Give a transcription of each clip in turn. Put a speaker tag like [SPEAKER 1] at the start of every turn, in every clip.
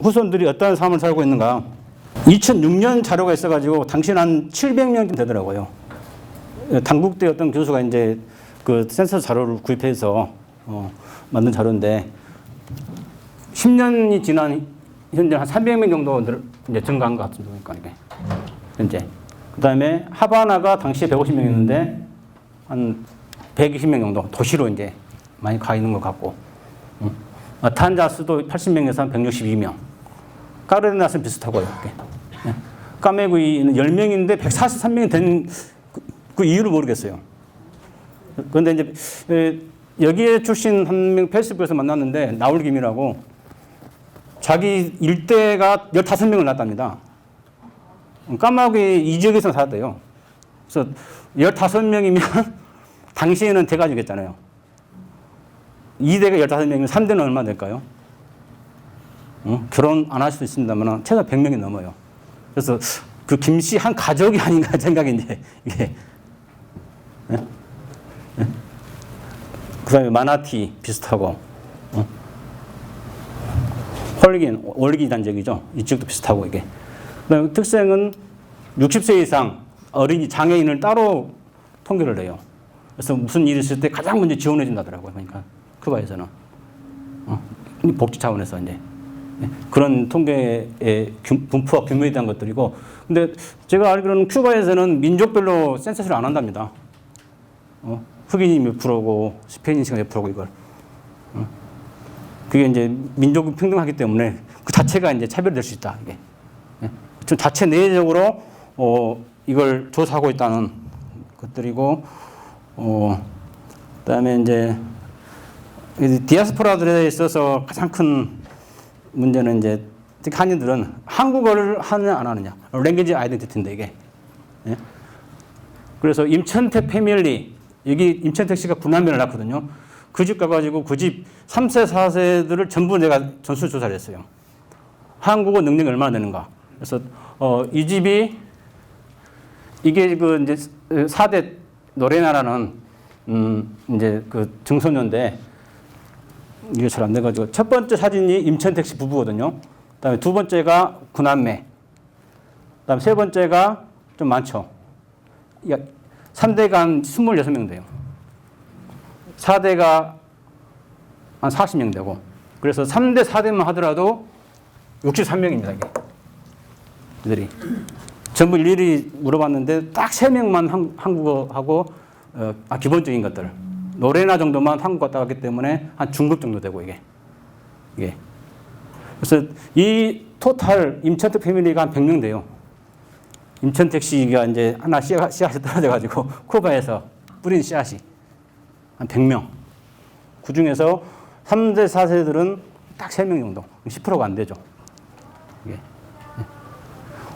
[SPEAKER 1] 후손들이 어떤 삶을 살고 있는가. 2006년 자료가 있어가지고 당신 한 700명쯤 되더라고요. 당국대 어떤 교수가 이제 그 센서 자료를 구입해서 어, 만든 자료인데 10년이 지난 현재 한 300명 정도 늘- 이제 증가한 것 같습니다. 그러니까 현재. 그 다음에 하바나가 당시에 150명이었는데 한 120명 정도 도시로 이제 많이 가 있는 것 같고 음. 아, 탄자스도 80명에서 한 162명. 까르데나스는 비슷하고요. 이렇게. 예. 까메구이는 10명인데 143명이 된 그 이유를 모르겠어요. 그런데 이제 에, 여기에 출신 한 명 페이스북에서 만났는데 나울김이라고 자기 일대가 15명을 낳았답니다. 까마귀 이 지역에서 살았대요. 그래서 15명이면 당시에는 대가족이었잖아요. 2대가 15명이면 3대는 얼마 될까요? 어? 결혼 안 할 수도 있습니다만 최소 100명이 넘어요. 그래서 그 김 씨 한 가족이 아닌가 생각이 이제 이게 예? 예? 그다음에 마나티 비슷하고 어? 헐긴 월기 단적이죠. 이쪽도 비슷하고 이게. 그다음에 특성은 60세 이상 어린이 장애인을 따로 통계를 내요. 그래서 무슨 일이 있을 때 가장 먼저 지원해 준다더라고요. 그러니까 쿠바에서는 어? 복지 차원에서 이제 예, 그런 통계의 규- 분포와 규모에 대한 것들이고 근데 제가 알기로는 큐바에서는 민족별로 센서스를 안 한답니다. 어? 흑인이 몇 프로고 스페인인시가 몇 프로고 이걸 어? 그게 이제 민족은 평등하기 때문에 그 자체가 이제 차별될 수 있다 이게 예. 좀 자체 내적으로 어 이걸 조사하고 있다는 것들이고 어 그다음에 이제 이 디아스포라들에 있어서 가장 큰 문제는 이제 특히 한인들은 한국어를 하느냐 안 하느냐 랭귀지 아이덴티티인데 이게 예? 그래서 임천택 패밀리 여기 임천택 씨가 구남면을 낳거든요. 그 집 가가지고 그 집 3세 4세들을 전부 내가 전수 조사를 했어요. 한국어 능력이 얼마나 되는가. 그래서 어, 이 집이 이게 그 이제 4대 노래나라는 음 이제 그 증손녀인데 이게 잘 안 돼가지고 첫 번째 사진이 임천택 씨 부부거든요. 그다음에 두 번째가 구남매. 그다음 세 번째가 좀 많죠. 3대가 한 26명 돼요. 4대가 한 40명 되고. 그래서 3대, 4대만 하더라도 63명입니다, 이게. 이들이. 전부 일일이 물어봤는데 딱 3명만 한, 한국어하고, 어, 아, 기본적인 것들. 노래나 정도만 한국어 따왔기 때문에 한 중급 정도 되고, 이게. 이게. 그래서 이 토탈 임천택 패밀리가 한 100명 돼요. 임천택 씨가 이제 하나 씨앗, 씨앗이 떨어져가지고 쿠바에서 뿌린 씨앗이 한 100명. 그 중에서 3대 4세들은 딱 3명 정도. 10%가 안 되죠. 이게.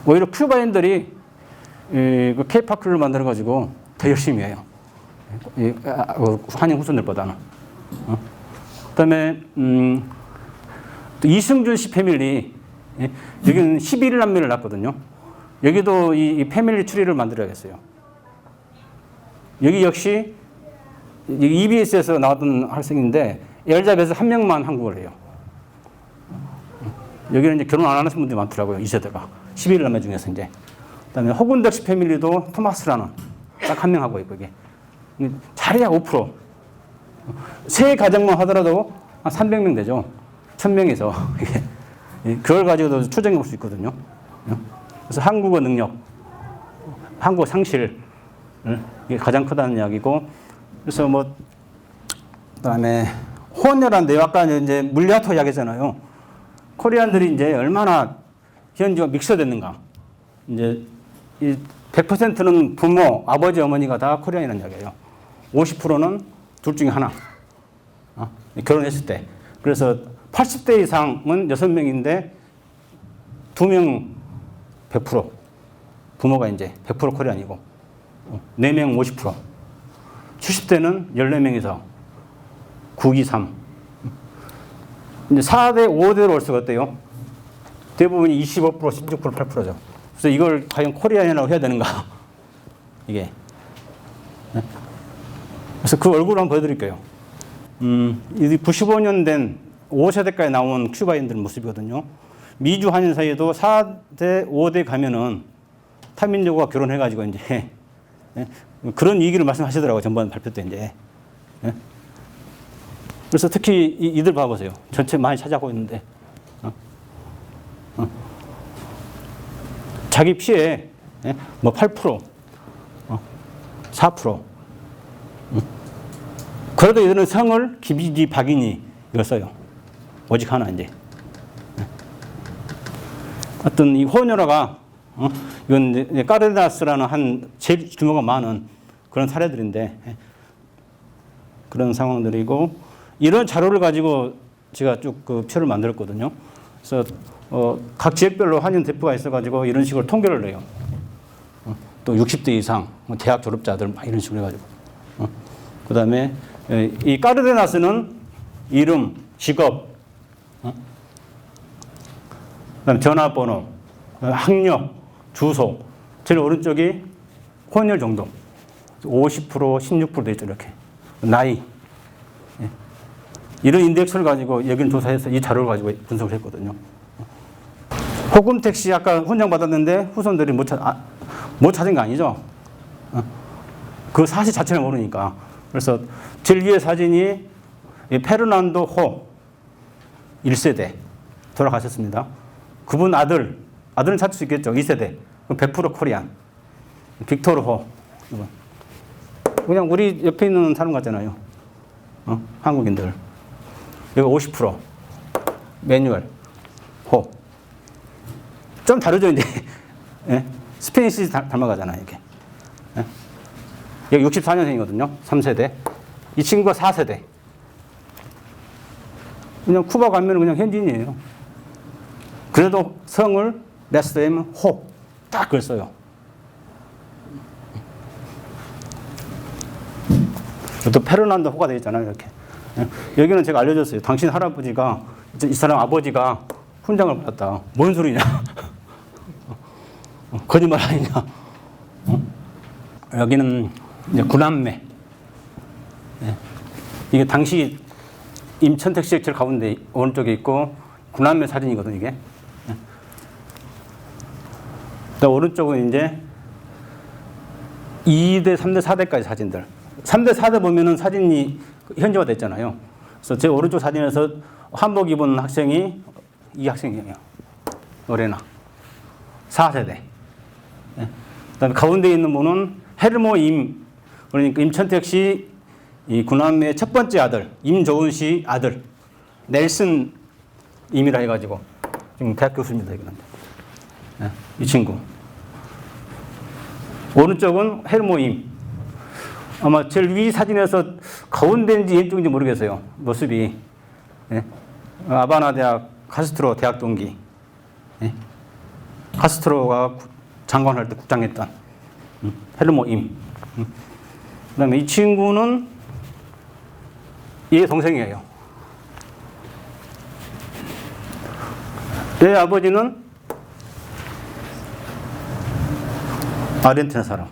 [SPEAKER 1] 오히려 큐바인들이 이, 그 케이파크를 만들어가지고 더 열심히 해요. 이, 아, 어, 한인 후손들보다는. 어? 그 다음에, 음, 또 이승준 씨 패밀리. 예? 여기는 11남매를 낳거든요. 여기도 이, 이 패밀리 트리를 만들어야겠어요. 여기 역시 이 EBS에서 나왔던 학생인데 엘자베스 한 명만 한국어를 해요. 여기는 이제 결혼 안 하는 분들이 많더라고요. 2세대가. 11남매 중에서 이제. 그다음에 허군덕 씨 패밀리도 토마스라는 딱 한 명 하고 있고 이게. 자리야 5%. 세 가정만 하더라도 한 300명 되죠. 1000명에서. 이게. 예, 그걸 가지고도 추정해 볼 수 있거든요. 그래서 한국어 능력, 한국어 상실, 이게 가장 크다는 이야기고, 그래서 뭐, 그 다음에 혼혈한데 아까 이제 물리아토 이야기잖아요. 코리안들이 이제 얼마나 현지와 믹서됐는가. 이제 이 100%는 부모, 아버지, 어머니가 다 코리안이라는 이야기예요. 50%는 둘 중에 하나. 어? 결혼했을 때. 그래서 80대 이상은 6명인데 2명 100% 부모가 이제 100% 코리안이고 4명 50% 70대는 14명이서 9, 2, 3 이제 4대, 5대로 올 수가 어때요? 대부분이 25%, 16%, 8%죠. 그래서 이걸 과연 코리안이라고 해야 되는가? 이게. 네? 그래서 그 얼굴을 한번 보여드릴게요. 음, 이 95년 된 5세대까지 나온 큐바인들 모습이거든요. 미주 한인 사이에도 4대, 5대 가면은 타민여고가 결혼해가지고 이제 예? 그런 얘기를 말씀하시더라고요. 전번 발표 때 이제. 예? 그래서 특히 이, 이들 봐보세요. 전체 많이 차지하고 있는데. 어? 어. 자기 피해 예? 뭐 8%, 어? 4%. 음. 그래도 이들은 성을 김이지 박인이 이걸 써요. 오직 하나 이제. 예. 어떤 이 호녀라가 어? 이건 까르다스라는 한 제일 규모가 많은 그런 사례들인데 예. 그런 상황들이고 이런 자료를 가지고 제가 쭉 그 표를 만들었거든요. 그래서 어, 각 지역별로 한인 대표가 있어가지고 이런 식으로 통계를 내요. 어, 또 60대 이상 뭐 대학 졸업자들 막 이런 식으로 해가지고. 어, 그다음에 에, 이 까르데나스는 이름, 직업, 어? 그다음 전화번호, 어, 학력, 주소. 제일 오른쪽이 혼혈 정도. 50%, 16%돼 있죠 이렇게. 나이. 예. 이런 인덱스를 가지고 여기는 조사해서 이 자료를 가지고 분석을 했거든요. 호금 택시 아까 훈장 받았는데 후손들이 못, 찾, 아, 못 찾은 거 아니죠? 어. 그 사실 자체를 모르니까. 그래서 위에 사진이 이 페르난도 호 1세대 돌아가셨습니다. 그분 아들, 아들은 찾을 수 있겠죠. 2세대. 100% 코리안. 빅토르 호. 그냥 우리 옆에 있는 사람 같잖아요. 어? 한국인들. 이거 50% 매뉴얼 호. 좀 다르죠 이제. 예? 스페니시 닮- 닮아가잖아요 이게. 예? 여기 64년생이거든요. 3세대. 이 친구가 4세대. 그냥 쿠바 가면 그냥 현지인이에요. 그래도 성을 레스데면 호. 딱 그걸 써요. 또 페르난도 호가 되어 있잖아요, 이렇게. 예. 여기는 제가 알려줬어요. 당신 할아버지가, 이 사람 아버지가 훈장을 받았다. 뭔 소리냐? 어, 거짓말 아니냐? 어? 여기는 이제 구남매. 예. 이게 당시 임천택 시 제일 가운데 오른쪽에 있고 구남매 사진이거든, 이게. 예. 또 오른쪽은 이제 2대, 3대, 4대까지 사진들. 3대, 4대 보면은 사진이 현지화 됐잖아요. 그래서 제 오른쪽 사진에서 한복 입은 학생이 이 학생이에요. 노래나. 4세대. 예. 그다음에 가운데 있는 분은 헤르모 임. 그러니까 임천택 씨 이 군함의 첫 번째 아들, 임조은 씨 아들. 넬슨 임이라 해가지고 지금 대학 교수입니다, 이거는. 예. 이 친구. 오른쪽은 헬모 임. 아마 제일 위 사진에서 가운데인지 왼쪽인지 모르겠어요. 모습이. 예. 아바나 대학 카스트로 대학 동기. 예. 카스트로가 국- 장관할 때 국장했던 음, 헬모 임. 음. 그다음에 이 친구는 얘 동생이에요. 얘 아버지는 아르헨티나 사람.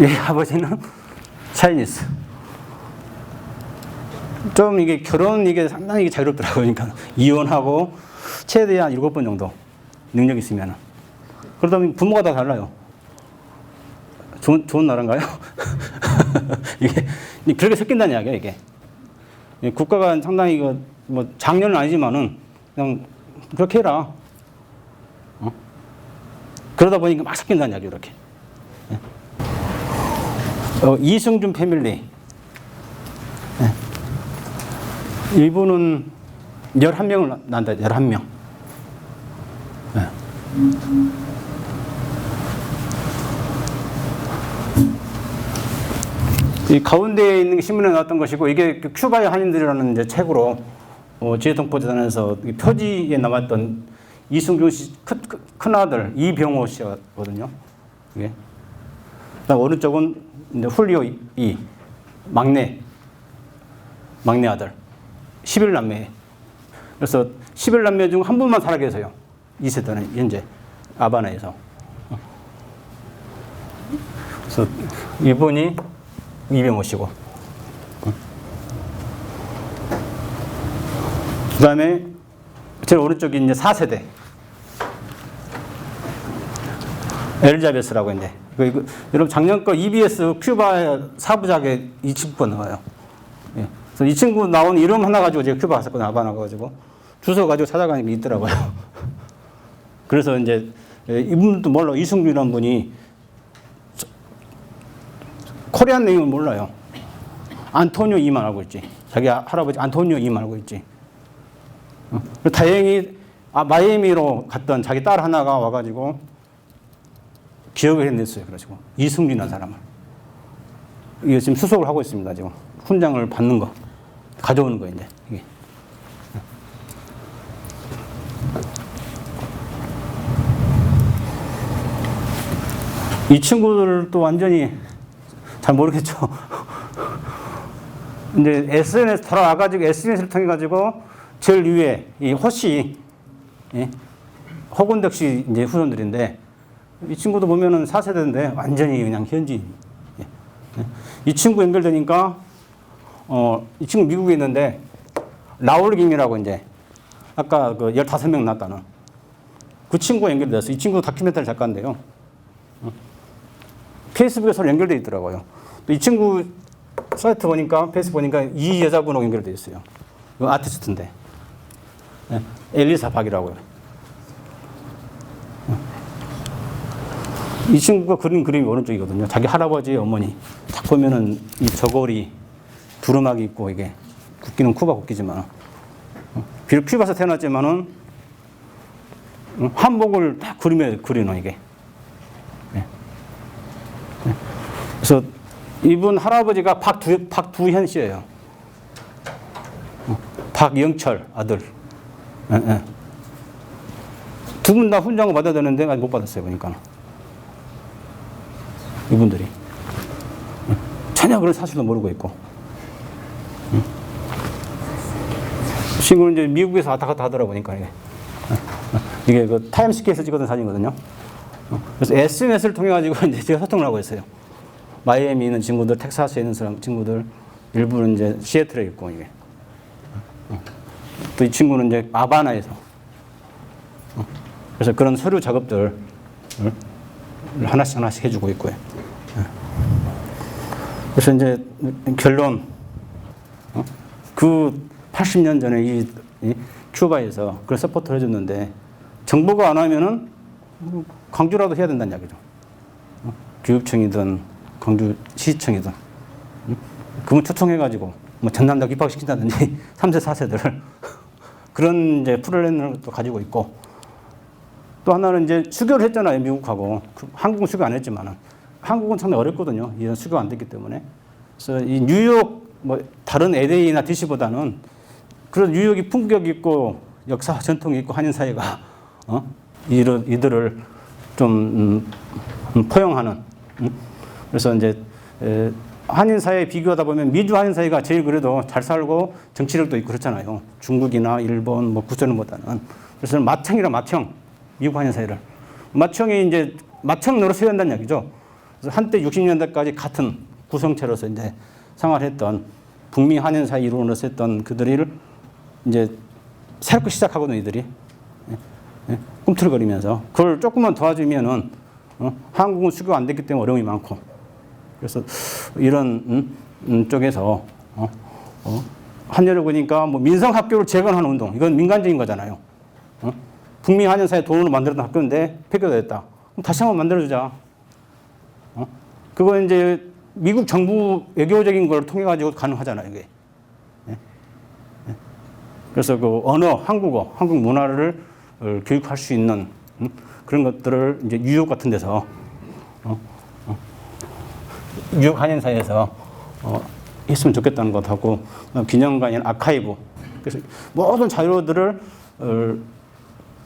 [SPEAKER 1] 얘 아버지는 차이니스. 좀 이게 결혼 이게 상당히 이게 자유롭더라고요. 그러니까 이혼하고 최대한 일곱 번 정도 능력 있으면. 그러다 보니 부모가 다 달라요. 좋은, 좋은 나라인가요? 이게 그렇게 섞인다는 이야기야, 이게. 이 국가가 상당히 이거 뭐 작년은 아니지만은 그냥 그렇게 해라. 어? 그러다 보니까 막 섞인다는 이야기 이렇게. 예. 어, 이승준 패밀리. 예. 이분은 11명을 난다, 11명. 예. 이 가운데에 있는 게 신문에 나왔던 것이고 이게 그 큐바의 한인들이라는 이제 책으로 어, 지혜통포재단에서 이 표지에 남았던 이승준 씨 큰, 큰- 큰 아들 이병호 씨거든요. 이게. 그다음 오른쪽은 이제 훌리오 이, 이 막내 막내 아들 11 남매. 그래서 11 남매 중 한 분만 살아 계세요. 이 세대는 현재 아바나에서. 그래서 이분이 이병호 씨고. 그 다음에 제일 오른쪽이 이제 4세대. 엘리자베스라고 이제. 그, 이거, 여러분 작년 거 EBS 큐바 사부작에 이 친구가 나와요. 예. 그래서 이 친구 나온 이름 하나 가지고 제가 큐바 갔었거든요. 아바나 가지고. 주소 가지고 찾아가니까 있더라고요. 그래서 이제 예, 이분도 몰라. 이승규라는 분이 저- 코리안 네임을 몰라요. 안토니오 이만 알고 있지. 자기 아- 할아버지 안토니오 이만 알고 있지. 어. 다행히 아, 마이애미로 갔던 자기 딸 하나가 와가지고 기억을 해냈어요. 그래가지고 이승민이라는 사람을. 이게 지금 수속을 하고 있습니다. 지금 훈장을 받는 거 가져오는 거 이제 이게. 이 친구들도 완전히 잘 모르겠죠. 이제 SNS 돌아와가지고 SNS를 통해 가지고 제일 위에 이 호씨, 예? 허군덕 씨 이제 후손들인데 이 친구도 보면은 4세대인데 완전히 그냥 현지인. 예. 예. 이 친구 연결되니까 어, 이 친구 미국에 있는데 라울 김이라고 이제 아까 그 15명 났다는 그 친구가 연결됐어요. 이 친구 다큐멘터리 작가인데요. 어. 페이스북에서 연결돼 있더라고요. 또 이 친구 사이트 보니까 페이스북 보니까 이 여자분하고 연결돼 있어요. 그 아티스트인데 예. 엘리사 박이라고요. 이 친구가 그린 그림이 오른쪽이거든요. 자기 할아버지, 어머니. 딱 보면은 이 저고리, 두루마기 있고 이게 국기는 쿠바 국기지만 어, 비록 큐바에서 태어났지만은 어, 한복을 딱 그림에 그리는 이게. 예. 예. 그래서 이분 할아버지가 박두, 박두현 씨예요. 어, 박영철 아들. 예, 예. 두분 다 훈장을 받아야 되는데 아직 못 받았어요 보니까. 이분들이 전혀 그런 사실도 모르고 있고 친구는 이제 미국에서 왔다 갔다 하더라 보니까 이게 이게 그 타임스퀘어에서 찍었던 사진이거든요. 그래서 SNS를 통해 가지고 이제 제가 소통을 하고 있어요. 마이애미에 있는 친구들, 텍사스에 있는 사람 친구들, 일부는 이제 시애틀에 있고 이게 또 이 친구는 이제 아바나에서 그래서 그런 서류 작업들을 하나씩 하나씩 해주고 있고요. 그래서 이제 결론, 어? 그 80년 전에 이, 이 큐바에서 그걸 서포트를 해줬는데 정부가 안 하면은 뭐 광주라도 해야 된다는 이야기죠. 어? 교육청이든 응? 그분 초청해가지고 뭐 전남도 입학시킨다든지 3세 4세들을 그런 이제 프로그램을 또 가지고 있고. 또 하나는 이제 수교를 했잖아요 미국하고. 그 한국은 수교 안 했지만은. 한국은 상당히 어렵거든요. 이런 수교 안 됐기 때문에. 그래서 이 뉴욕 뭐 다른 LA나 DC보다는 그런 뉴욕이 품격 있고 역사 전통이 있고 한인 사회가 어? 이런 이들을 좀 음, 음, 포용하는 음? 그래서 이제 에, 한인 사회 비교하다 보면 미주 한인 사회가 제일 그래도 잘 살고 정치력도 있고 그렇잖아요. 중국이나 일본 뭐 구조는보다는. 그래서 맏형이라 맏형 미국 한인 사회를. 맏형이 이제 맏형 노릇 해야 한다는 얘기죠. 그래서 한때 60년대까지 같은 구성체로서 이제 생활했던 북미 한인 사회 이론으로서 했던 그들을 이제 새롭게 시작하거든 이들이 예, 예, 꿈틀거리면서 그걸 조금만 도와주면은 어, 한국은 수교 안 됐기 때문에 어려움이 많고 그래서 이런 음, 음, 쪽에서 어, 어, 한여를 보니까 뭐 민성 학교를 재건하는 운동 이건 민간적인 거잖아요. 어? 북미 한인 사회 돈으로 만들었던 학교인데 폐교됐다. 다시 한번 만들어주자. 어? 그거 이제 미국 정부 외교적인 걸 통해 가지고 가능하잖아요, 이게. 예? 예. 그래서 그 언어, 한국어, 한국 문화를 어, 교육할 수 있는 음? 그런 것들을 이제 뉴욕 같은 데서 어? 어? 뉴욕 한인 사회에서 어, 했으면 좋겠다는 것하고 어, 기념관인 아카이브 그래서 모든 자료들을 어,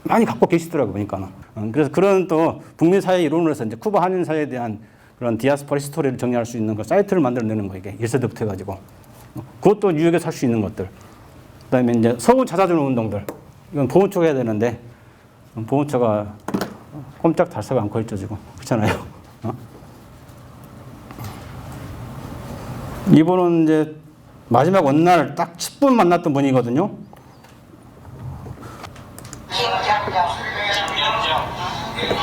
[SPEAKER 1] 많이 갖고 계시더라고요, 보니까는. 어, 그래서 그런 또 북미 사회 이론으로서 이제 쿠바 한인 사회에 대한 그런 디아스포라 히스토리를 정리할 수 있는 그 사이트를 만들어내는 거 이게 1세대부터 해가지고. 어, 그것도 뉴욕에서 할수 있는 것들. 그 다음에 이제 서구 찾아주는 운동들. 이건 보훈처가 해야 되는데, 어, 보훈처가 꼼짝 달싹 않고 있죠, 지금. 그렇잖아요. 어? 이분은 이제 마지막 원날 딱 10분 만났던 분이거든요.
[SPEAKER 2] 김경정,
[SPEAKER 3] 김현정,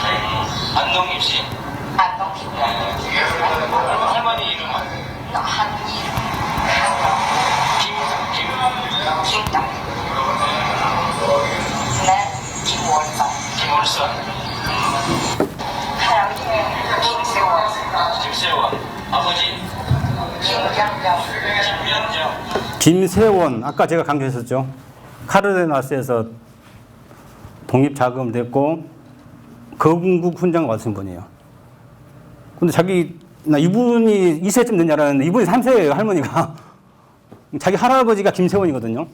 [SPEAKER 3] 안동입시,
[SPEAKER 2] 김세원
[SPEAKER 1] 아까 제가 강조했었죠. 카르데나스에서 독립 자금을 냈고 거궁국 훈장 받으신 분이에요. 근데 자기 나 이분이 2세쯤 된 줄 알았는데 이분이 3세예요 할머니가. 자기 할아버지가 김세원이거든요.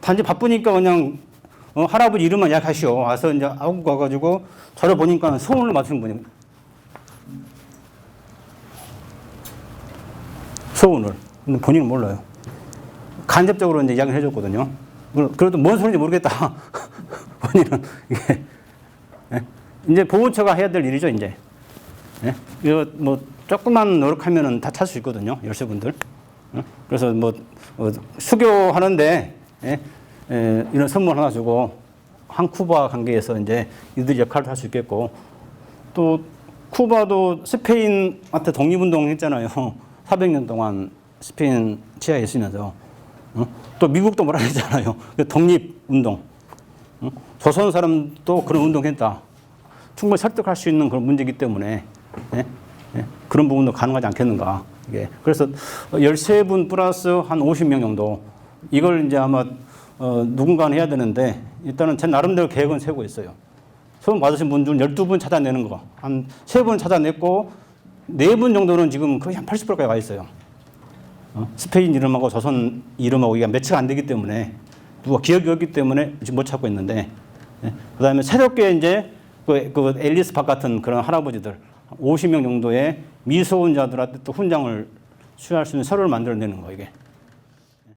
[SPEAKER 1] 단지 바쁘니까 그냥 어, 할아버지 이름만 예약하시오. 와서 이제 하고 가가지고 저를 보니까 소원을 맞춘 분이에요. 소원을. 근데 본인은 몰라요. 간접적으로 이제 이야기를 해줬거든요. 그- 그래도 뭔 소리인지 모르겠다. 본인은 이게 예? 이제 보훈처가 해야 될 일이죠, 이제. 예? 이거 뭐 조금만 노력하면은 다 찾을 수 있거든요, 열쇠분들. 예? 그래서 뭐 어, 수교하는데 이런 선물 하나 주고 한 쿠바 관계에서 이제 이들 역할을 할 수 있겠고 또 쿠바도 스페인한테 독립운동 했잖아요. 400년 동안 스페인 치하에 있으면서 어? 또 미국도 뭐라 했잖아요. 그 독립운동. 어? 조선 사람도 그런 운동했다. 충분히 설득할 수 있는 그런 문제이기 때문에 예? 예? 그런 부분도 가능하지 않겠는가. 그래서 13분 플러스 한 50명 정도 이걸 이제 아마 어, 누군가는 해야 되는데 일단은 제 나름대로 계획은 세우고 있어요. 소원 받으신 분 중 12분 찾아내는 거. 한 3분 찾아냈고 4분 정도는 지금 거의 한 80%까지 가 있어요. 어? 스페인 이름하고 조선 이름하고 이게 매치가 안 되기 때문에 누가 기억이 없기 때문에 지금 못 찾고 있는데 예? 그다음에 새롭게 이제 그, 그 앨리스 박 같은 그런 할아버지들 50명 정도의 미소혼자들한테 또 훈장을 수여할 수 있는 서류를 만들어내는 거 이게